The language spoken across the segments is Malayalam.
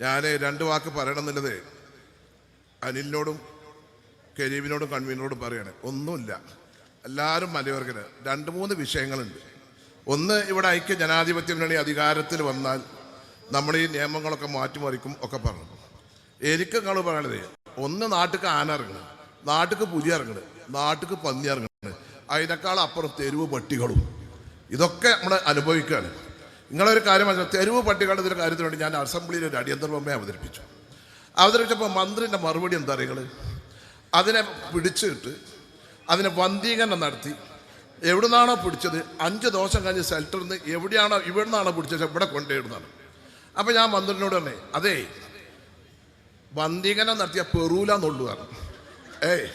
ഞാൻ രണ്ട് വാക്ക് പറയണം എന്നുള്ളത് അനിലിനോടും കരീബിനോടും കൺവീനറോടും പറയണേ. ഒന്നുമില്ല. എല്ലാവരും മലയോർക്കന് രണ്ട് മൂന്ന് വിഷയങ്ങളുണ്ട്. ഒന്ന് ഇവിടെ ഐക്യ ജനാധിപത്യ മുന്നണി അധികാരത്തിൽ വന്നാൽ നമ്മൾ ഈ നിയമങ്ങളൊക്കെ മാറ്റിമറിക്കും ഒക്കെ പറഞ്ഞു. എനിക്ക് നിങ്ങൾ പറയണത് ഒന്ന് നാട്ടിക്ക് ആന ഇറങ്ങണം നാട്ടിക്ക് പുലി ഇറങ്ങണം നാട്ടിക്ക് പന്നി ഇറങ്ങണം. അതിനേക്കാൾ അപ്പുറം തെരുവ് പട്ടികളും. ഇതൊക്കെ നമ്മൾ അനുഭവിക്കുകയാണ്. നിങ്ങളൊരു കാര്യം തെരുവ് പട്ടികളുടെ കാര്യത്തിന് വേണ്ടി ഞാൻ അസംബ്ലിയിൽ ഒരു അടിയന്തര പ്രമേയം അവതരിപ്പിച്ചു. അവതരിപ്പിച്ചപ്പോൾ മന്ത്രിന്റെ മറുപടി എന്താ നിങ്ങൾ അതിനെ പിടിച്ചിട്ട് അതിനെ വന്ധീകരണം നടത്തി. എവിടുന്നാണോ പിടിച്ചത്? അഞ്ച് ദിവസം കഴിഞ്ഞ് സെൽറ്ററിൽ നിന്ന് എവിടെയാണോ ഇവിടെ നിന്നാണോ പിടിച്ചത്? ഇവിടെ കൊണ്ടുപോയിടുന്നതാണ് അപ്പോൾ ഞാൻ മന്ത്രിനോട് തന്നെ അതേ വന്ധീകരണം നടത്തിയ പെറൂല എന്നുള്ളതാണ് ഏയ്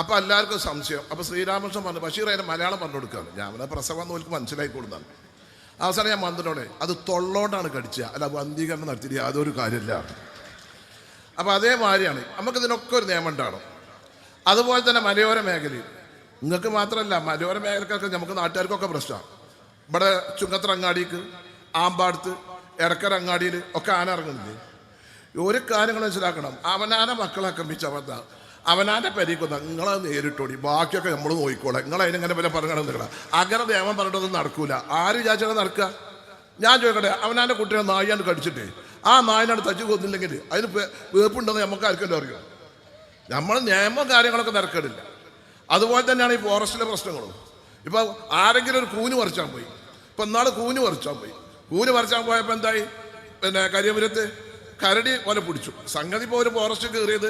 അപ്പോൾ എല്ലാവർക്കും സംശയം. അപ്പോൾ ശ്രീരാമകൃഷ്ണൻ പറഞ്ഞു ബഷീർ അതിന് മലയാളം പറഞ്ഞു കൊടുക്കുകയാണ്. ഞാൻ പ്രസവം നോക്കി മനസ്സിലാക്കി കൊടുത്താണ് അവസാനം ഞാൻ മന്ത്രിനോട് അത് തൊള്ളോണ്ടാണ് കടിച്ചത് അല്ല വന്ധീകരണം നടത്തിയിട്ട് യാതൊരു കാര്യമില്ല. അപ്പോൾ അതേമാതിരിയാണ്. നമുക്കിതിനൊക്കെ ഒരു നിയമം ഉണ്ടാകണം. അതുപോലെ തന്നെ മലയോര മേഖലയിൽ. നിങ്ങൾക്ക് മാത്രമല്ല മലയോര മേഖലക്കൊക്കെ നമുക്ക് നാട്ടുകാർക്കൊക്കെ പ്രശ്നമാണ്. ഇവിടെ ചുങ്കത്തറ അങ്ങാടിക്ക് ആമ്പാടത്ത് ഇടക്കര അങ്ങാടിയിൽ ഒക്കെ ആന ഇറങ്ങുന്നില്ലേ? ഒരു കാര്യങ്ങൾ മനസ്സിലാക്കണം. അവനാന മക്കളെ അവന്ത അവനാന്റെ പരിക്കുന്ന നിങ്ങളെ നേരിട്ടോടി. ബാക്കിയൊക്കെ നമ്മൾ നോക്കിക്കോളാം. നിങ്ങൾ അതിനെങ്ങനെ വല്ല പറഞ്ഞു നിൽക്കണം അങ്ങനെ ദേവൻ പറഞ്ഞിട്ടൊന്നും നടക്കൂല. ആര് വിചാരിച്ചാൽ നടക്കുക ഞാൻ ചോദിക്കട്ടെ അവനാന്റെ കുട്ടിയെ നായിയാണ് കടിച്ചിട്ടേ? ആ നായിനാണ് തച്ചു കൊന്നില്ലെങ്കിൽ അതിന് വേപ്പുണ്ടെന്ന് നമുക്ക് ആർക്കെല്ലാം അറിയോ? നമ്മൾ നിയമം കാര്യങ്ങളൊക്കെ നടക്കണില്ല അതുപോലെ തന്നെയാണ് ഈ ഫോറസ്റ്റിലെ പ്രശ്നങ്ങളും. ഇപ്പോൾ ആരെങ്കിലും ഒരു കൂന് പറിച്ചാൻ പോയി. ഇപ്പം നാളെ കൂന് പറിച്ചാൻ പോയി. കൂന് പറിച്ചാൻ പോയപ്പോൾ എന്തായി? പിന്നെ കരിയപുരത്ത് കരടി പോലെ പിടിച്ചു. സംഗതി ഇപ്പോൾ ഒരു ഫോറസ്റ്റ് കയറിയത്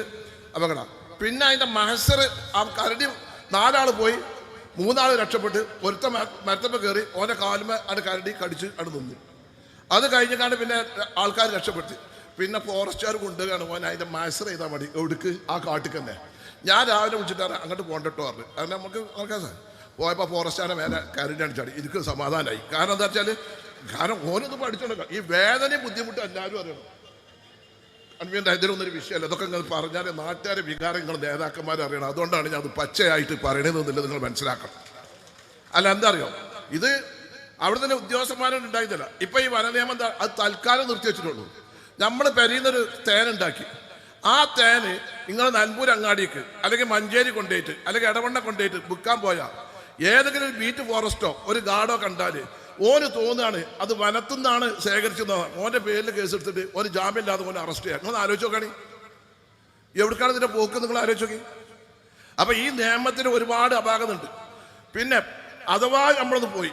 അപകട. പിന്നെ അതിന്റെ മഹസർ ആ കരടി നാലാൾ പോയി മൂന്നാൾ രക്ഷപ്പെട്ട് ഒരുത്ത മരത്തമ്മ കയറി ഓനെ കാലുമ അത് കരടി കടിച്ച് അവിടെ നിന്നു. അത് കഴിഞ്ഞിട്ടാണ് പിന്നെ ആൾക്കാർ രക്ഷപ്പെടുത്തി പിന്നെ ഫോറസ്റ്റുകാർ കൊണ്ടുവരികയാണ് ഓൻ അതിന്റെ മഹസർ ചെയ്താൽ മതി എവിടുക്ക്? ആ കാട്ടിക്ക് തന്നെ ഞാൻ രാവിലെ വിളിച്ചിട്ടാണ് അങ്ങോട്ട് പോകണ്ടോ പറഞ്ഞു. അങ്ങനെ നമുക്ക് നോക്കാം സാർ. പോയപ്പോൾ ഫോറസ്റ്റുകാരെ മേലെ കരടി അടിച്ചാടി എനിക്ക് സമാധാനമായി കാരണം എന്താ വെച്ചാൽ കാരണം ഓരോന്ന് പഠിച്ചോണ്ട് ഈ വേദനയും ബുദ്ധിമുട്ടും എല്ലാവരും അറിയണം. കൺവീന്റെ ഇതിലൊന്നൊരു വിഷയമല്ല. ഇതൊക്കെ നിങ്ങൾ പറഞ്ഞാൽ നാട്ടുകാരെ വികാരങ്ങൾ നേതാക്കന്മാർ അറിയണം. അതുകൊണ്ടാണ് ഞാൻ അത് പച്ചയായിട്ട് പറയണതെന്നില്ല നിങ്ങൾ മനസ്സിലാക്കണം. അല്ല എന്താ അറിയോ? ഇത് അവിടെ തന്നെ ഉദ്യോഗസ്ഥന്മാരും ഉണ്ടായിരുന്നില്ല. ഇപ്പൊ ഈ വനനിയമം എന്താ അത് തൽക്കാലം നിർത്തി വെച്ചിട്ടുള്ളൂ. നമ്മൾ പെരിയുന്നൊരു തേനുണ്ടാക്കി ആ തേന് നിങ്ങൾ നൻപൂർ അങ്ങാടിക്ക് അല്ലെങ്കിൽ മഞ്ചേരി കൊണ്ടുപോയിട്ട് അല്ലെങ്കിൽ ഇടവണ്ണ കൊണ്ടുപോയിട്ട് വിൽക്കാൻ പോയാൽ ഏതെങ്കിലും ഒരു ബീറ്റ് ഫോറസ്റ്റോ ഒരു ഗാർഡോ കണ്ടാൽ ഓന് തോന്നുകയാണ് അത് വനത്തുനിന്നാണ് ശേഖരിച്ചത് ഓന്റെ പേരിൽ കേസെടുത്തിട്ട് ഒരു ജാമ്യമില്ലാതെ ഓനെ അറസ്റ്റ് ചെയ്യാം. നിങ്ങൾ ആലോചിച്ച് നോക്കണേ. എവിടേക്കാണ് ഇതിന്റെ പോക്ക് നിങ്ങൾ ആലോചിച്ച് നോക്കി. അപ്പം ഈ നിയമത്തിന് ഒരുപാട് അപാകതയുണ്ട്. പിന്നെ അഥവാ നമ്മളൊന്ന് പോയി.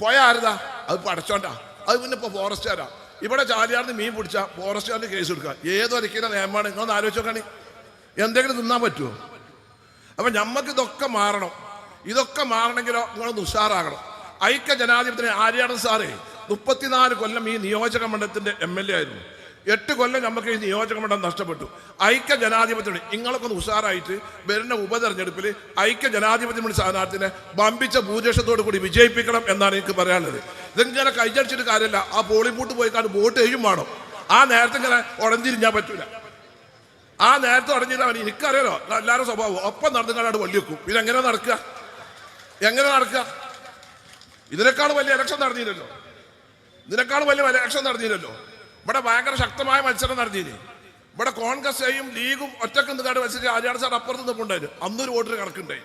പോയ ആരതാ? അത് പടച്ചോണ്ടാ അത് പിന്നെ ഇപ്പോൾ ഫോറസ്റ്റുകാരാ. ഇവിടെ ചാലിയാർന്ന് മീൻ പിടിച്ചാൽ ഫോറസ്റ്റുകാരന് കേസ് എടുക്കുക ഏതൊരിക്കലും നിയമമാണ്? നിങ്ങളൊന്ന് ആലോചിച്ച് നോക്കണേ. എന്തെങ്കിലും തിന്നാൻ പറ്റുമോ അപ്പം നമുക്കിതൊക്കെ ഇതൊക്കെ മാറണം. ഇതൊക്കെ മാറണമെങ്കിലോ നിങ്ങളൊന്ന് ഉഷാറാകണം. ഐക്യ ജനാധിപത്യ ആര്യാടൻ സാറേ മുപ്പത്തിനാല് കൊല്ലം ഈ നിയോജക മണ്ഡലത്തിന്റെ എം എൽ എ ആയിരുന്നു. എട്ട് കൊല്ലം നമുക്ക് ഈ നിയോജക മണ്ഡലം നഷ്ടപ്പെട്ടു. ഐക്യ ജനാധിപത്യത്തിന് നിങ്ങളൊക്കെ ഒന്ന് ഉഷാറായിട്ട് വരുന്ന ഉപതെരഞ്ഞെടുപ്പിൽ ഐക്യ ജനാധിപത്യ സ്ഥാനാർത്ഥിനെ വമ്പിച്ച ഭൂരിപക്ഷത്തോടു കൂടി വിജയിപ്പിക്കണം എന്നാണ് എനിക്ക് പറയാനുള്ളത്. ഇതിങ്ങനെ കൈയടിച്ചിട്ട് കാര്യമല്ല. ആ പോളിംഗ് ബൂട്ട് പോയി കാണും വോട്ട് ചെയ്യും വേണം. ആ നേരത്തെ ഇങ്ങനെ ഉടഞ്ഞിരിഞ്ഞാൽ പറ്റൂല. ആ നേരത്തെ ഉടഞ്ഞിരുന്നാൽ മതി എനിക്കറിയാലോ എല്ലാവരും സ്വഭാവം. ഒപ്പം നടന്നു കാണാണ്ട് വള്ളി വെക്കും എങ്ങനെ നടക്കുക? എങ്ങനെ നടക്കുക? ഇതിനേക്കാൾ വലിയ ഇലക്ഷൻ നടന്നില്ലല്ലോ. ഇതിനേക്കാൾ വലിയ ഇലക്ഷൻ നടന്നില്ലല്ലോ. ഇവിടെ ഭയങ്കര ശക്തമായ മത്സരം നടത്തിയില്ല ഇവിടെ കോൺഗ്രസ്സേയും ലീഗും ഒറ്റയ്ക്ക് നിന്നാണ് മത്സരിച്ച് ആര്യാട് സാർ അപ്പുറത്ത് നിൽപ്പുണ്ടായിരുന്നു അന്നൊരു വോട്ടിന് കണക്കുണ്ടായി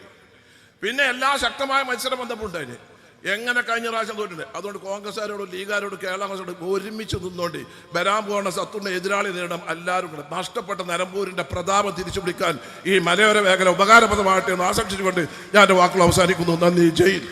പിന്നെ എല്ലാ ശക്തമായ മത്സരം വന്നപ്പോണ്ടായിരുന്നു എങ്ങനെ കഴിഞ്ഞ പ്രാവശ്യം തോറ്റിട്ടുണ്ട് അതുകൊണ്ട് കോൺഗ്രസ്സുകാരോട് ലീഗുകാരോടും കേരള കോൺഗ്രസോട് ഒരുമിച്ച് നിന്നുകൊണ്ട് വരാൻ പോകുന്ന സത്തുണ്ണ എതിരാളി നേടാം എല്ലാവരും കൂടെ നഷ്ടപ്പെട്ട നിലമ്പൂരിന്റെ പ്രതാപം തിരിച്ചു പിടിക്കാൻ ഈ മലയോര മേഖല ഉപകാരപ്രദമാകട്ടെ എന്ന് ആശംസിച്ചുകൊണ്ട് ഞാൻ എന്റെ വാക്കുകൾ അവസാനിക്കുന്നു. നന്ദി. ജയിൽ